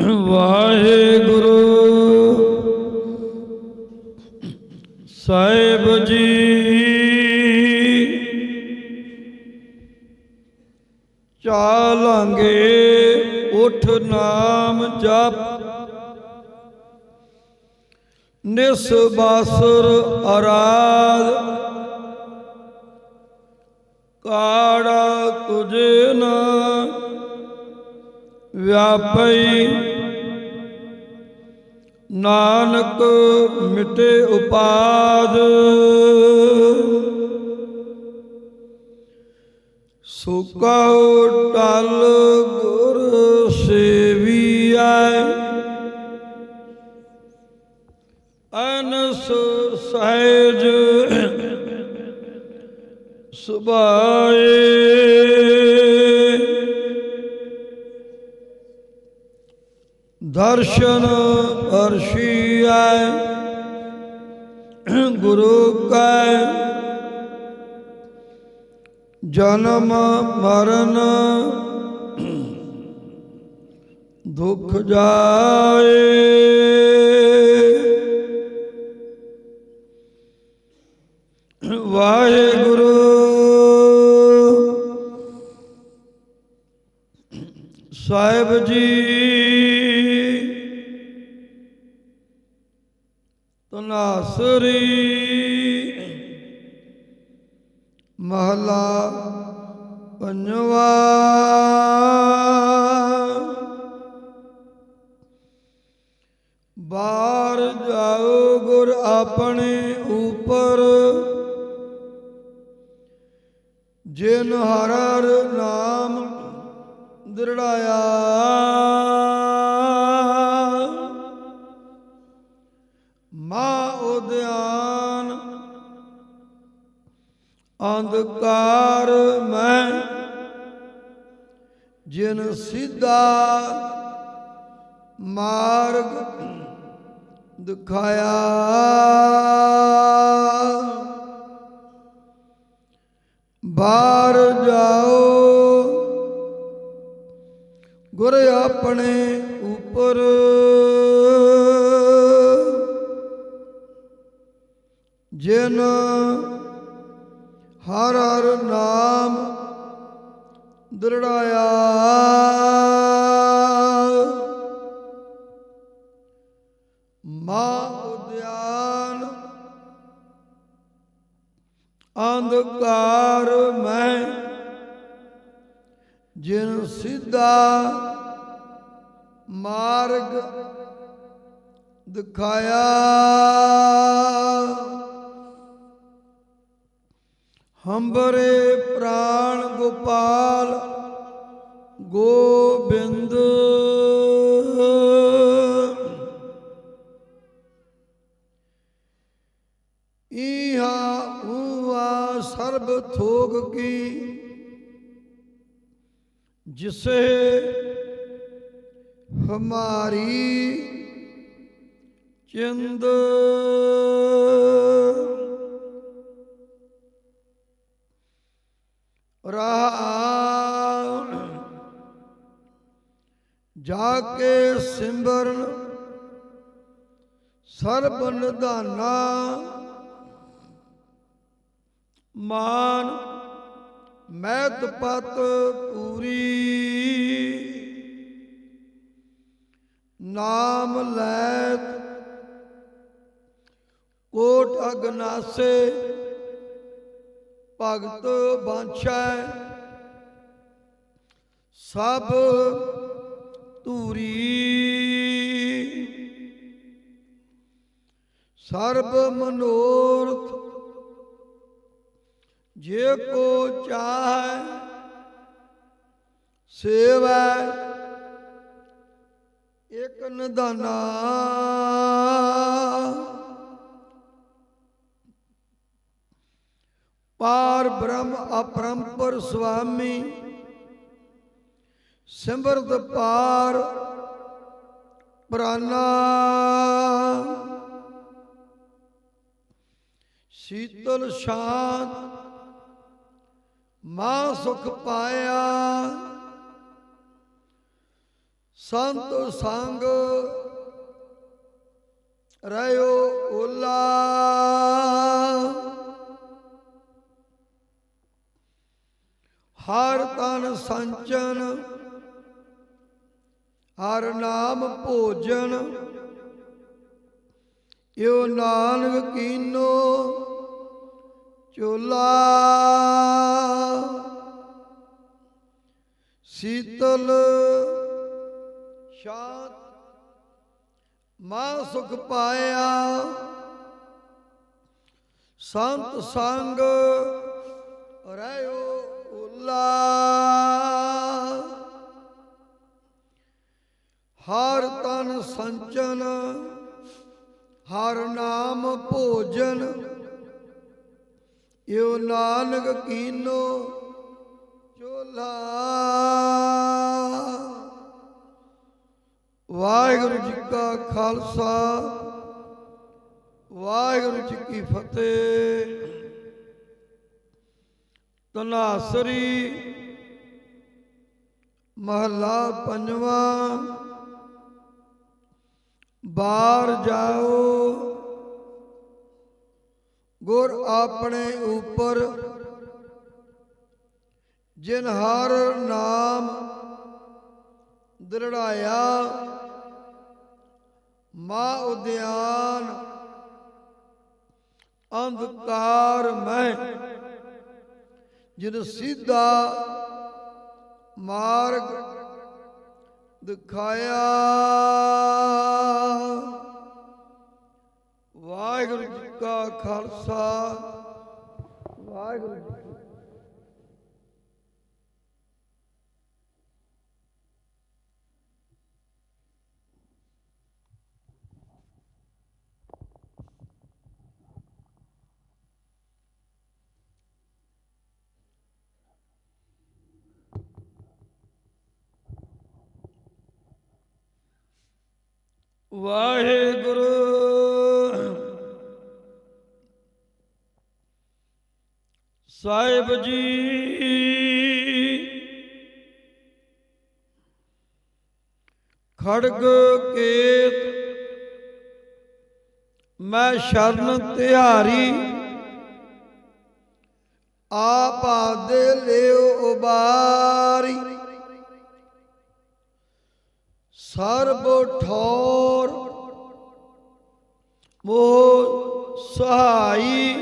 ਵਾਹਿਗੁਰੂ। ਸਾਹਿਬ ਜੀ। ਚਾਲਾਂਗੇ ਉਠ ਨਾਮ ਜਪ। ਨਿਸ ਅਰਾਧ। ਕਾੜਾ ਤੁਝੇ ਨਾ ਵਿਆਪਈ। ਨਾਨਕ ਮਿਟੇ ਉਪਾਦ। ਸੁਕਾਉ ਟਲ ਗੁਰ ਸੇਵੀਐ। ਅਨਸ ਸਹਿਜ ਸੁਭਾਏ। ਦਰਸ਼ਨ ਅਰਸ਼ੀਐ ਗੁਰੂ ਕੈ ਜਨਮ ਮਰਨ ਦੁਖ ਜਾਏ। ਵਾਹਿਗੁਰੂ। ਸਾਹਿਬ ਜੀ ਤਨਾਸਰੀ ਮਹਲਾ ਪੰਜਵਾ। ਬਾਹਰ ਜਾਓ ਗੁਰ ਆਪਣੇ ਉਪਰ। ਜਿਨ ਹਰ ਹਰ ਨਾਮ ਦ੍ਰਿੜਾਇਆ। ਅੰਧਕਾਰ ਮੈਂ ਜਿਨ ਸਿੱਧਾ ਮਾਰਗ ਦਿਖਾਇਆ। ਬਾਹਰ ਜਾਓ ਗੁਰ ਆਪਣੇ ਉਪਰ। ਜਿਨ ਹਰ ਹਰ ਨਾਮ ਦ੍ਰਿੜਾਇਆ। ਮਾ ਉਦਿਆਨ ਅੰਧਕਾਰ ਮੈਂ ਜਿਨ ਸਿੱਧਾ ਮਾਰਗ ਦਿਖਾਇਆ। ਹੰਬਰੇ ਪ੍ਰਾਣ ਗੋਪਾਲ ਗੋਬਿੰਦ। ਈਹਾ ਹੂਆ ਸਰਬ ਥੋਗ ਕੀ ਜਿਸੇ ਹਮਾਰੀ ਚਿੰਦ। ਜਾ ਕੇ ਸਿਮਰਨ, ਸਰਬ ਨਿਧਾਨਾ ਮਾਨ ਮੈਤ ਪਤ ਪੂਰੀ। ਨਾਮ ਲੈਤ ਕੋਟ ਅਗਨਾਸੇ, ਭਗਤ ਬਾਂਛੈ। ਸਭ ਧੂਰੀ। ਸਰਬ ਮਨੋਰਥ ਜੇ ਕੋ ਚਾਹੈ ਸੇਵਾ ਇਕ ਨਿਧਾਨਾ। ਪਾਰ ਬ੍ਰਹਮ ਅਪਰੰਪਰ ਸੁਆਮੀ ਸਿਮਰਤ ਪਾਰ ਪ੍ਰਾਨਾ। ਸ਼ੀਤਲ ਸ਼ਾਂਤ, ਮਾਂ ਸੁਖ ਪਾਇਆ। ਸੰਤ ਸੰਗ ਰਹਿਓ ਓਲਾ। ਹਰ ਤਨ ਸੰਚਨ ਹਰ ਨਾਮ ਭੋਜਨ। ਇਓ ਨਾਨਕ ਕੀਨੋ ਚੋਲਾ। ਸੀਤਲ ਸ਼ਾਂਤ, ਮਾ ਸੁਖ ਪਾਇਆ। ਸੰਤ ਸੰਗ ਰਹਿਓ ਉਲਾ। ਹਰ ਤਨ ਸੰਚਨ, ਹਰ ਨਾਮ ਭੋਜਨ। ਇਓ ਨਾਨਕ ਕੀਨੋ ਚੋਲਾ। ਵਾਹਿਗੁਰੂ ਜੀ ਕਾ ਖਾਲਸਾ, ਵਾਹਿਗੁਰੂ ਜੀ ਕੀ ਫਤਿਹ। ਤਨਾਸਰੀ ਮਹਲਾ ਪੰਜਵਾਂ। ਬਾਹਰ ਜਾਓ। ਗੁਰ ਆਪਣੇ ਉੱਪਰ। ਜਿਨ ਹਰ ਨਾਮ ਦ੍ਰਿੜਾਇਆ, ਮਾ ਉਦਿਆਨ ਅੰਧਕਾਰ ਮੈਂ ਜਿਨ ਸਿੱਧਾ ਮਾਰਗ ਦਿਖਾਇਆ। ਵਾਹਿਗੁਰੂ ਜੀ ਕਾ ਖਾਲਸਾ। ਵਾਹਿਗੁਰੂ ਵਾਹਿਗੁਰੂ। ਸਾਹਿਬ ਜੀ। ਖੜਗ ਕੇਤ। ਮੈਂ ਸ਼ਰਨ ਤਿਹਾਰੀ। ਆਪ ਆਦੇ ਲਿਓ ਉਬਾਰੀ। ਸਰਬ ਠੌਰ। ਮੋਹ ਸਹਾਈ।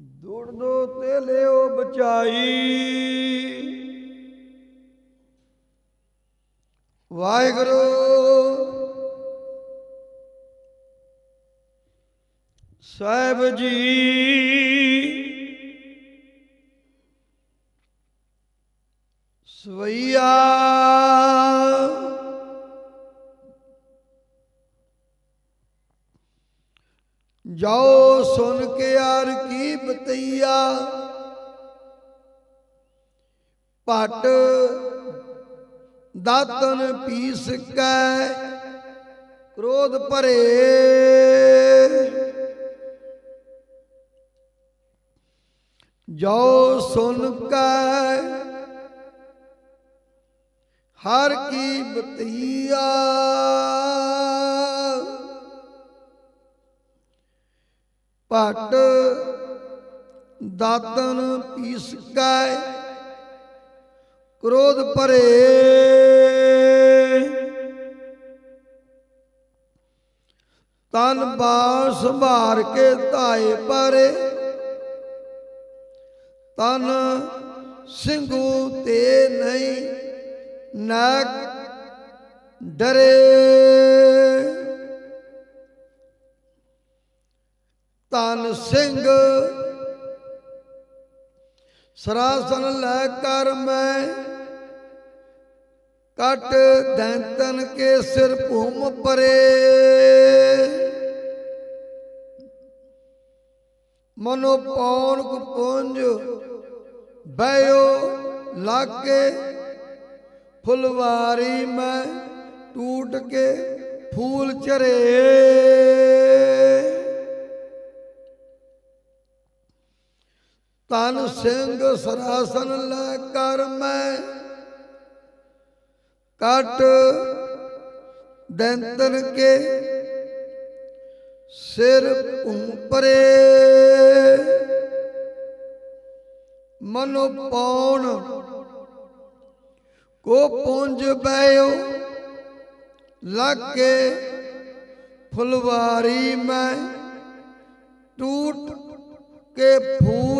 ਦੌੜ ਦੋ ਤੇ ਲਿਓ ਬਚਾਈ। ਵਾਹਿਗੁਰੂ। ਸਾਹਿਬ ਜੀ। ਸਵਈਆ। ਜਾਓ ਸੁਨ ਕੇ ਆਰ ਕੀ ਬਤਈਆ। ਪਟ ਦਾਤਨ ਪੀਸ ਕੈ, ਕ੍ਰੋਧ ਭਰੇ। ਜਾਓ ਸੁਨ ਕੈ, ਹਰ ਕੀ ਬਤਈਆ। ਪਟ ਦਾਤਨ ਪੀਸ ਕੈ, ਕ੍ਰੋਧ ਭਰੇ। ਤਨ ਬਾਣ ਸੰਭਾਰ ਕੇ ਧਾਏ ਪਰੇ ਤਨ ਸਿੰਘੂ ਤੇ ਨਹੀਂ ਨਾਕ ਡਰੇ। ਧਨ ਸਿੰਘ। ਸਰਾਸਨ ਲੈ ਕਰ ਮੈਂ ਕਟ ਦੈਂਤਨ ਕੇ ਸਿਰ ਭੂਮ ਪਰੇ। ਮਨੋ ਪੌਣ ਕੁ ਪੁੰਜ ਬਇਓ ਲਾਗੇ। ਫੁਲਵਾਰੀ ਮੈਂ ਟੂਟ ਕੇ ਫੂਲ ਚਰੇ। ਤਨ ਸਿੰਘ ਸਰਾਸਨ ਲੈ ਕਰ ਮੈਂ। ਕਟ ਦੰਤਨ ਕੇ ਸਿਰ ਉਪਰੇ। ਮਨੋ ਪੌਣ ਕੋ ਪੁੰਜ ਬੈਓ ਲਾਗੇ ਫੁਲਵਾਰੀ ਮੈਂ। ਟੂਟ ਕੇ ਫੂਲ